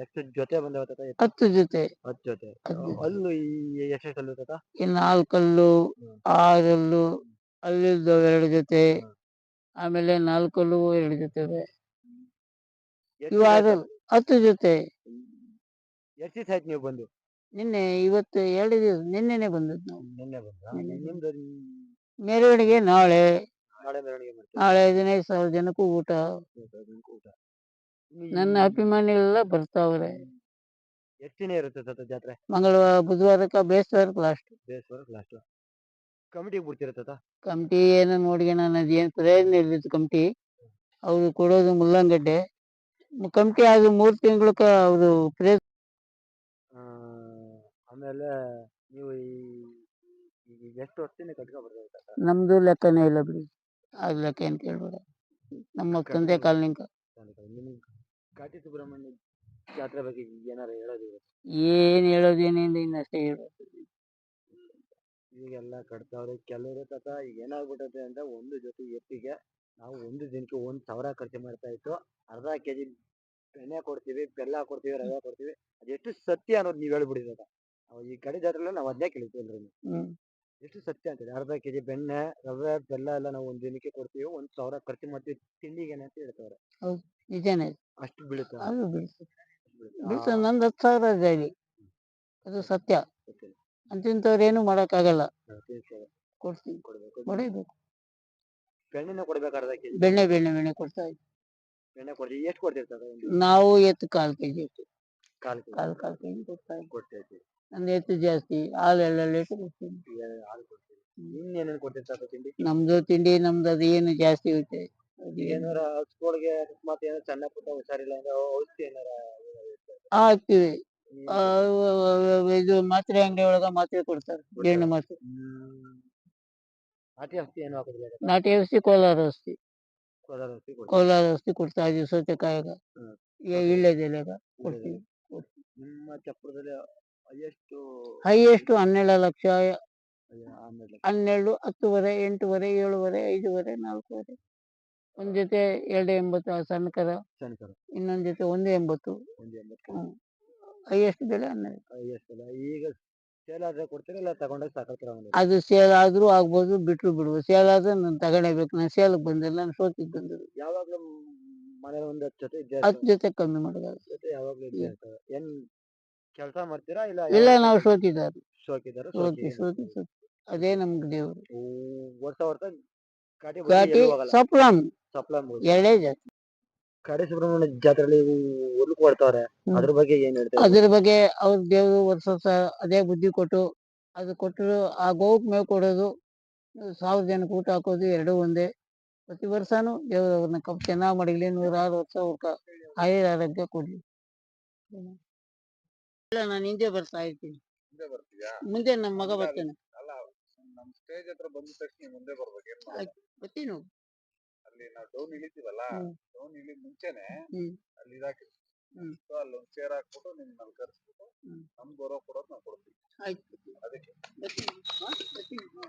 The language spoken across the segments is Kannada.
ಎಷ್ಟು ಜೊತೆ ಬಂದವ ತಾತ? ಹತ್ತು ಜೊತೆ. ಹತ್ತು ಜೊತೆ. ಹತ್ತು ಅಲ್ಲೂ ಈ ಎಷ್ಟೆಷ್ಟಲ್ಲೂ ತಾತ ಈ ನಾಲ್ಕಲ್ಲು. ಆರಲ್ಲು ಅಲ್ಲಿದ್ದು ಎರಡು ಜೊತೆ. ಹ್ಮ್. ಆಮೇಲೆ ನಾಲ್ಕಲ್ಲು ಎರಡು ಜೊತೆ ಇದೆ. ಎಷ್ಟು ಇವು ಹತ್ತು ಜೊತೆ. ಎಷ್ಟು ದಿವಸ ಆಯ್ತು ನೀವು ಬಂದು? ನಿನ್ನೆ ಇವತ್ತು ಎರಡು ದಿವಸ ನಿನ್ನೆನೆ ಬಂದದ್ದು ನಾವು. ನಿನ್ನೆ ಬಂದ? ನಿನ್ನೆ ಬಂದು. ನಿಮ್ದು ಮೆರವಣಿಗೆ ನಾಳೆ. ನಾಳೆ ಮೆರವಣಿಗೆ? ನಾಳೆ ಹದಿನೈದು ಸಾವಿರ ಜನಕ್ಕೂ ಊಟ. ಊಟ, ನನ್ನ ಅಭಿಮಾನಿಗಳೆಲ್ಲ ಬರ್ತಾವ್ರೆ. ಎಷ್ಟು ದಿನ ಇರುತ್ತೆ ತಾತ ಜಾತ್ರೆ. ಮಂಗಳವಾರ ಬುಧವಾರಕ್ಕೆ ಬೇಸ್ವಾರಕ್ಕೆ ಲಾಸ್ಟ್ ಬೇಸ್ವರ ಲಾಸ್ಟ್ ಕಮಿಟಿಗೆ ಬಿಡ್ತೀರಾ ತಾತ ಕಮಿಟಿ ಏನೋ ನೋಡ್ಕೊಂಡು ಅನ್ನೋದು ಏನು ಪ್ರಯೋಜನ ಇರ್ಲಿತ್ತು ಕಮಿಟಿ. ಅವರು ಕೊಡೋದು ಮುಲ್ಲಂಗಡ್ಡೆ. ಕಮಿಟಿ ಅದು ಮೂರು ತಿಂಗಳಕ್ಕೆ ಅವರು ಪ್ರೇ ಆ, ಆಮೇಲೆ ನೀವು ಈ ಎಷ್ಟು ವರ್ಷದಿಂದ ಕಟ್ಕೊಂಡ್ ಬರ್ತಾ ತಾತ? ನಮ್ದು ಲೆಕ್ಕನೇ ಇಲ್ಲ ಬಿಡಿ. ಆ ಲೆಕ್ಕ ಏನು ಕೇಳ್ಬೇಡ. ನಮ್ಮ ತಂದೆ ನಿಮ್ಗೆ ಘಾಟಿ ಸುಬ್ರಹ್ಮಣ್ಯ ಜಾತ್ರೆ ಬಗ್ಗೆ ಏನಾರ ಹೇಳೋದು ಏನು ಹೇಳೋದು ಏನಿಲ್ಲ ಇನ್ನಷ್ಟೇ ಹೇಳೋದು. ಈಗೆಲ್ಲ ಕಟ್ತಾವ್ರೆ ಕೆಲವರು ತಾತ ಈಗ ಏನಾಗ್ಬಿಟ್ಟೈತೆ ಅಂತ ಒಂದು ಜೊತೆ ಎತ್ತಿಗೆ ನಾವು ಒಂದು ದಿನಕ್ಕೆ ಒಂದ್ ಸಾವಿರ ಖರ್ಚು ಮಾಡ್ತಾ ಇತ್ತು. ಅರ್ಧ ಕೆಜಿ ಬೆಣ್ಣೆ ಕೊಡ್ತೀವಿ ಬೆಲ್ಲ ಕೊಡ್ತೀವಿ ರವೆ ಕೊಡ್ತೀವಿ. ಅದೆಷ್ಟು ಸತ್ಯ ಅನ್ನೋದು ನೀವ್ ಹೇಳ್ಬಿಡಿದ ತಾತ ನಾವು ಈ ಕಡೆ ಜಾತ್ರೆಲ್ಲ ನಾವು ಅದನ್ನೇ ಕೇಳಿದ್ವಿ ಎಲ್ರು ಹ್ಮ್. ಎಷ್ಟು ಸತ್ಯ ಅಂತೇಳಿ. ಅರ್ಧ ಕೆಜಿ ಬೆಣ್ಣೆ ರವೆ ಬೆಲ್ಲ ಎಲ್ಲ ನಾವು ಒಂದ್ ದಿನಕ್ಕೆ ಕೊಡ್ತೀವಿ. ಒಂದ್ ಸಾವಿರ ಖರ್ಚು ಮಾಡ್ತೀವಿ. ತಿಂಡಿಗೇನೆ ಅಂತ ಹೇಳ್ತಾವ್ರೆ ನಿಜಾನೇ. ಅಷ್ಟು ಬೀಳುತ್ತೆ ಅದು ಬಿಡ್ತು. ಬಿಡ್ತು ನಂದು ಹತ್ತು ಸಾವಿರ ಜಾಲಿ ಅದು ಸತ್ಯ. ಸತ್ಯ. ಏನು ಮಾಡೋಕ್ಕಾಗಲ್ಲ. ಆಗಲ್ಲ ಕೊಡ್ಬೇಕು. ಕೊಡಬೇಕು. ಬೆಣ್ಣೆನ ಕೊಡ್ಬೇಕು ಅರ್ಧ ಕೆಜಿ. ಬೆಣ್ಣೆ ಬೆಣ್ಣೆ ಬೆಣ್ಣೆ ಕೊಡ್ತಾ ಇದ್ವಿ. ಬೆಣ್ಣೆ ಕೊಡ್ತೀವಿ. ಎಷ್ಟು ಕೊಡ್ತಿರ್ತಾರೆ ಒಂದು ನಾವು ಎತ್ತು ಕಾಲು ಕೆ ಜಿ ಕಾಲು ಕಾಲು ಕಾಲು ಕೆ ಜಿ ಕೊಡ್ತಾ ಇದ್ವಿ. ಕೊಡ್ತಾ ನಂದು ಎತ್ತು ಜಾಸ್ತಿ ಹಾಲು ಎಲ್ಲ ಲೀಟ್ರ್ ಕೊಡ್ತೀನಿ ಇನ್ನೇನೇನು ಕೊಡ್ತಿರ್ತಾರೆ ತಿಂಡಿ? ನಮ್ದು ತಿಂಡಿ ನಮ್ದು ಅದು ಏನು ಜಾಸ್ತಿ ಐತೆ ಅದು ಏನು. ಏನಾರ ಹಸ್ಕೊಳ್ಗೆ ಅಕಸ್ಮಾತ್ ಏನೋ ಸಣ್ಣ ಪುಟ್ಟ ಹುಷಾರಿಲ್ಲ ಅಂದ್ರೆ ಔಷಧಿ ಏನಾರ ಹಾಕ್ತಿವಿ. ಆ, ಇದು ಮಾತ್ರೆ ಅಂಗಡಿ ಒಳಗ ಮಾತ್ರೆ ಕೊಡ್ತಾರೆ ಜೇನು ಮಾತ್ರೆ. ನಾಟಿ ಔಷಧಿ ಏನು ಹಾಕೋದಿಲ್ಲ ಇದಕ್ಕೆ? ನಾಟಿ ಔಷಧಿ ಕೋಲಾರ ಔಷಧಿ. ಕೋಲಾರ ಔಷಧಿ ಕೊಡ್ತೀವಿ. ಕೋಲಾರ ಔಷಧಿ ಕೊಡ್ತಾ ಇದೀವಿ ಸೌತೆಕಾಯಾಗ ಹ್ಮ್. ಈಗ ಕೊಡ್ತೀವಿ. ನಿಮ್ಮ ಚಪ್ಪರದಲ್ಲಿ ಹೈಯೆಸ್ಟ್ ಹನ್ನೆರಡು ಲಕ್ಷ ಹನ್ನೆರಡು ಹತ್ತುವರೆ ಎಂಟುವರೆ ಏಳುವರೆ ಐದುವರೆ ನಾಲ್ಕುವರೆ. ಒಂದ್ ಜೊತೆ ಎರಡು ಎಂಬತ್ತು ಆ ಸಣ್ಣ ಕರ ಇನ್ನೊಂದ್ ಜೊತೆ ಒಂದು ಎಂಬತ್ತು. ಹೈಯೆಸ್ಟ್ ಬೆಲೆ ಹನ್ನೆರಡು. ಈಗ ಸೇಲ್ ಆದ್ರೆ ಕೊಡ್ತೀರಾ ಇಲ್ಲ ತಗೊಂಡೋಗಿ ಸಾಕತ್ತೀರಾ ಅದು ಸೇಲ್ ಆದ್ರೂ ಆಗ್ಬೋದು ಬಿಟ್ರು ಬಿಡ್ಬೋದು. ಸೇಲ್ ಆದ್ರೆ ನಾನು ತಗೊಂಡೇಬೇಕು ನಾನು ಸೇಲ್ಗೆ ಬಂದಿಲ್ಲ ನಾನು ಸೋತಿಗೆ ಬಂದಿದ್ದು ಯಾವಾಗಲೂ ಮನೆ ಒಂದ್ ಹತ್ತು ಜೊತೆ ಇದ್ದೇ ಹತ್ತು ಜೊತೆ ಕಮ್ಮಿ ಮಾಡೋದು. ಜೊತೆ ಯಾವಾಗ್ಲೂ ಇದ್ದೇ ಇರ್ತವೆ ಏನ್ ಕೆಲಸ ಮಾಡ್ತೀರಾ? ಇಲ್ಲ ಇಲ್ಲ ನಾವು ಸೋತಿದ್ದಾರೆ. ಶೋಕಿದಾರ ಸೋತಿ ಸೋತಿ ಸೋತಿ. ಅದೇ ನಮ್ಗೆ ದೇವ್ರು. ವರ್ಷ ವರ್ಷ ಕಾಟಿ ಘಾಟಿ ಸಪ್ಲಂ. ಸಪ್ಲ ಎರಡೇ ಜಾತಿ. ಕಾಡಿ ಸುಬ್ರಹ್ಮಣ್ಯ ಜಾತ್ರೆಯಲ್ಲಿ ಹುಲ್ಲು ಕೊಡ್ತಾವ್ರೆ ಅದ್ರ ಬಗ್ಗೆ ಏನ್ ಹೇಳ್ತಾರೆ ಅದ್ರ ಬಗ್ಗೆ ಅವ್ರ ದೇವರು ವರ್ಷ ವರ್ಷ ಅದೇ ಬುದ್ಧಿ ಕೊಟ್ಟು ಅದು ಕೊಟ್ಟರು ಆ ಗೋವುಕ್ ಮೇವು ಕೊಡೋದು ಸಾವಿರ ಜನಕ್ಕೆ ಊಟ ಹಾಕೋದು ಎರಡೂ ಒಂದೇ. ಪ್ರತಿ ವರ್ಷನೂ ದೇವ್ರು ಅವ್ರನ್ನ ಕಪ್ ಚೆನ್ನಾಗಿ ಮಡಗಲಿ ನೂರಾರು ವರ್ಷ ಅವ್ರ ಆಯುರ ಆರೋಗ್ಯ ಕೊಡ್ಲಿ. ಇಲ್ಲ ನಾನು ಹಿಂದೆ ಬರ್ತಾ ಇರ್ತೀನಿ ಮುಂದೆ ಬರ್ತೀಯಾ ಮುಂದೆ ನಮ್ಮ ಮಗ ಬರ್ತಾನೆ ಅಲ್ಲ ನಮ್ ಸ್ಟೇಜ್ ಹತ್ರ ಬಂದ ತಕ್ಷಣ ನೀನ್ ಮುಂದೆ ಬರ್ಬೇಕು ಏನ್. ಬರ್ತೀನಿ ಅಲ್ಲಿ ನಾವು ಡೌನ್ ಇಳಿತೀವಲ್ಲ ಹ್ಮ್. ಡೌನ್ ಇಳಿ ಮುಂಚೆನೆ ಹ್ಮ್. ಅಲ್ಲಿ ಇದಾಕಿ ಹ್ಮ್. ಸೊ ಅಲ್ಲೊಂದು ಚೇರ್ ಹಾಕ್ಬಿಟ್ಟು ನಿಮ್ ಅಲ್ಲಿ ಕರ್ಸ್ಬಿಟ್ಟು ಹ್ಮ್. ನಮ್ ಗೌರವ ಕೊಡೋದು ನಾವು ಕೊಡ್ತೀವಿ ಆಯ್ತು ಅದಕ್ಕೆ ಬರ್ತೀನಿ ಹಾ? ಬರ್ತೀನಿ ಹಾ.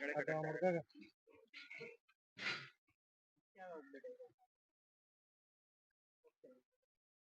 अटा मुड़ का